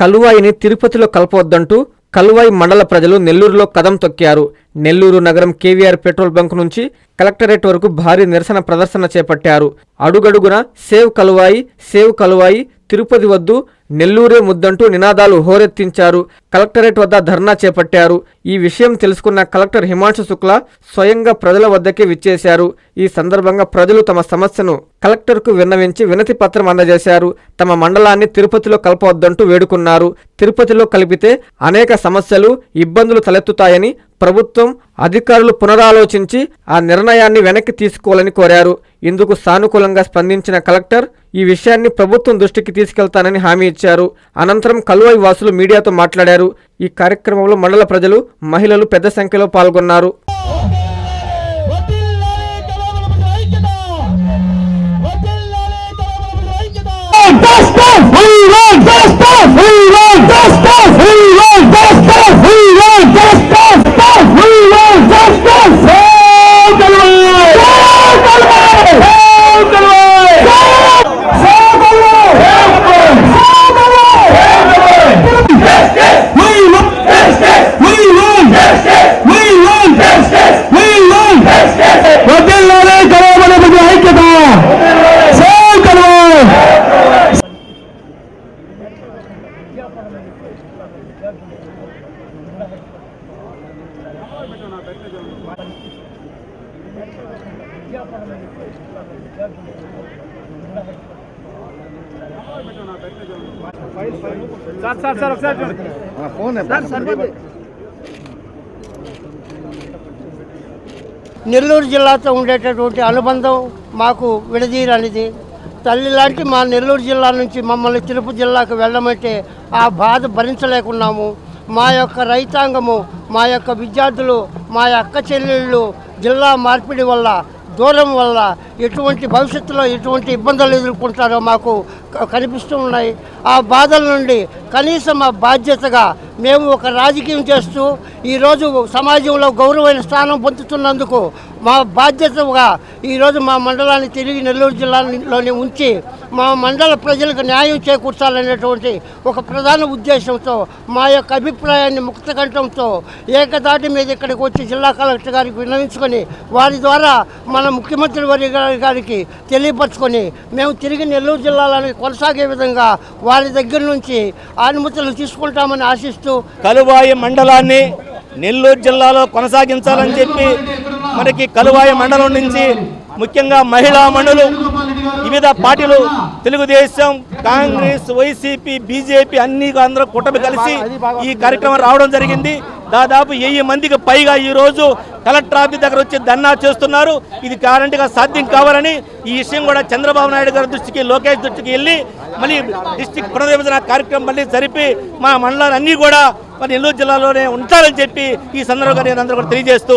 కలువాయిని తిరుపతిలో కలపవద్దంటూ కలువాయి మండల ప్రజలు నెల్లూరులో కదం తొక్కారు. నెల్లూరు నగరం కేవీఆర్ పెట్రోల్ బంక్ నుంచి కలెక్టరేట్ వరకు భారీ నిరసన ప్రదర్శన చేపట్టారు. అడుగడుగున సేవ్ కలువాయి సేవ్ కలువాయి తిరుపతి వద్దు నెల్లూరే ముద్దంటూ నినాదాలు హోరెత్తించారు. కలెక్టరేట్ వద్ద ధర్నా చేపట్టారు. ఈ విషయం తెలుసుకున్న కలెక్టర్ హిమాంశు శుక్లా స్వయంగా ప్రజల వద్దకే విచ్చేశారు. ఈ సందర్భంగా ప్రజలు తమ సమస్యను కలెక్టర్కు విన్నవించి వినతి పత్రం అందజేశారు. తమ మండలాన్ని తిరుపతిలో కలపవద్దంటూ వేడుకున్నారు. తిరుపతిలో కలిపితే అనేక సమస్యలు ఇబ్బందులు తలెత్తుతాయని ప్రభుత్వం అధికారులు పునరాలోచించి ఆ నిర్ణయాన్ని వెనక్కి తీసుకోవాలని కోరారు. ఇందుకు సానుకూలంగా స్పందించిన కలెక్టర్ ఈ విషయాన్ని ప్రభుత్వం దృష్టికి తీసుకెళ్తానని హామీ ఇచ్చారు. అనంతరం కలువాయి వాసులు మీడియాతో మాట్లాడారు. ఈ కార్యక్రమంలో మండల ప్రజలు మహిళలు పెద్ద సంఖ్యలో పాల్గొన్నారు. నెల్లూరు జిల్లాతో ఉండేటటువంటి అనుబంధం మాకు విడదీయరనిది తల్లి లాంటి మా నెల్లూరు జిల్లా నుంచి మమ్మల్ని తిరుపతి జిల్లాకు వెళ్ళమంటే ఆ బాధ భరించలేకున్నాము. మా యొక్క రైతాంగము మా యొక్క విద్యార్థులు మా అక్క చెల్లెళ్ళు జిల్లా మార్పిడి వల్ల దూరం వల్ల ఎటువంటి భవిష్యత్తులో ఎటువంటి ఇబ్బందులు ఎదుర్కొంటారో మాకు కనిపిస్తూ ఉన్నాయి. ఆ బాధల నుండి కనీసం ఆ బాధ్యతగా మేము ఒక రాజకీయం చేస్తూ ఈరోజు సమాజంలో గౌరవమైన స్థానం పొందుతున్నందుకు మా బాధ్యతగా ఈరోజు మా మండలాన్ని తిరిగి నెల్లూరు జిల్లాలోనే ఉంచి మా మండల ప్రజలకు న్యాయం చేకూర్చాలనేటువంటి ఒక ప్రధాన ఉద్దేశంతో మా యొక్క అభిప్రాయాన్ని ముక్తకంఠంతో ఏకదాటి మీద ఇక్కడికి వచ్చి జిల్లా కలెక్టర్ గారికి విన్నవించుకొని వారి ద్వారా మన ముఖ్యమంత్రి వర్య గారికి తెలియపరచుకొని మేము తిరిగి నెల్లూరు జిల్లాలోని కొనసాగే విధంగా వారి దగ్గర నుంచి అనుమతులు తీసుకుంటామని ఆశిస్తూ కలువాయి మండలాన్ని నెల్లూరు జిల్లాలో కొనసాగించాలని చెప్పి మనకి కలువాయి మండలం నుంచి ముఖ్యంగా మహిళా మండలు వివిధ పార్టీలు తెలుగుదేశం కాంగ్రెస్ వైసీపీ బీజేపీ అన్ని అందరూ కూటమి కలిసి ఈ కార్యక్రమం రావడం జరిగింది. దాదాపు వెయ్యి మందికి పైగా ఈ రోజు కలెక్టర్ ఆఫీస్ దగ్గర వచ్చి ధర్నా చేస్తున్నారు. ఇది గ్యారంటీగా సాధ్యం కావాలని ఈ విషయం కూడా చంద్రబాబు నాయుడు గారి దృష్టికి లోకేష్ దృష్టికి వెళ్ళి మళ్ళీ డిస్టిక్ పునర్విభజన కార్యక్రమం మళ్ళీ జరిపి మా మండలాలన్నీ కూడా మరి నెల్లూరు జిల్లాలోనే ఉంటారని చెప్పి ఈ సందర్భంగా నేను అందరూ కూడా తెలియజేస్తూ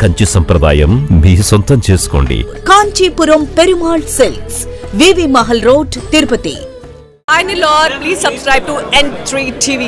కంచి సంప్రదాయం మీ సొంతం చేసుకోండి Kanchipuram Perumal silks VV Mahal road Tirupati Finally, Lord, please subscribe to N3 TV.